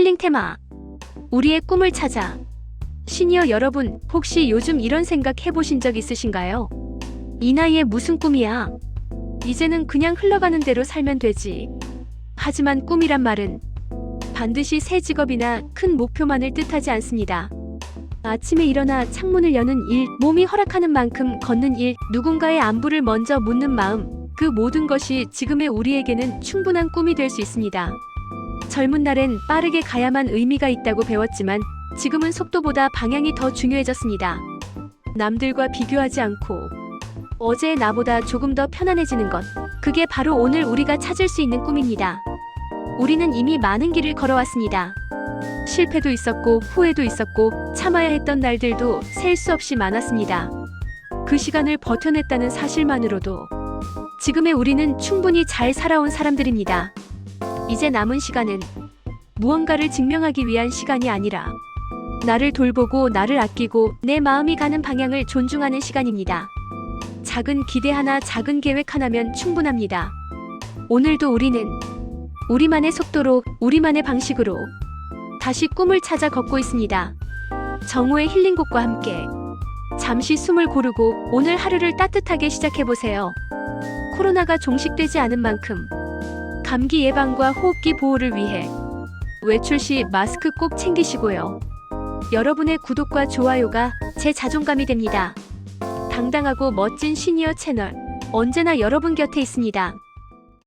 힐링 테마. 우리의 꿈을 찾아. 시니어 여러분, 혹시 요즘 이런 생각 해보신 적 있으신가요? 이 나이에 무슨 꿈이야? 이제는 그냥 흘러가는 대로 살면 되지. 하지만 꿈이란 말은 반드시 새 직업이나 큰 목표만을 뜻하지 않습니다. 아침에 일어나 창문을 여는 일, 몸이 허락하는 만큼 걷는 일, 누군가의 안부를 먼저 묻는 마음, 그 모든 것이 지금의 우리에게는 충분한 꿈이 될 수 있습니다. 젊은 날엔 빠르게 가야만 의미가 있다고 배웠지만 지금은 속도보다 방향이 더 중요해졌습니다. 남들과 비교하지 않고 어제의 나보다 조금 더 편안해지는 것. 그게 바로 오늘 우리가 찾을 수 있는 꿈입니다. 우리는 이미 많은 길을 걸어왔습니다. 실패도 있었고 후회도 있었고 참아야 했던 날들도 셀 수 없이 많았습니다. 그 시간을 버텨냈다는 사실만으로도 지금의 우리는 충분히 잘 살아온 사람들입니다. 이제 남은 시간은 무언가를 증명하기 위한 시간이 아니라 나를 돌보고 나를 아끼고 내 마음이 가는 방향을 존중하는 시간입니다. 작은 기대 하나, 작은 계획 하나면 충분합니다. 오늘도 우리는 우리만의 속도로, 우리만의 방식으로 다시 꿈을 찾아 걷고 있습니다. 정호의 힐링곡과 함께 잠시 숨을 고르고 오늘 하루를 따뜻하게 시작해보세요. 코로나가 종식되지 않은 만큼 감기 예방과 호흡기 보호를 위해 외출 시 마스크 꼭 챙기시고요. 여러분의 구독과 좋아요가 제 자존감이 됩니다. 당당하고 멋진 시니어 채널 언제나 여러분 곁에 있습니다.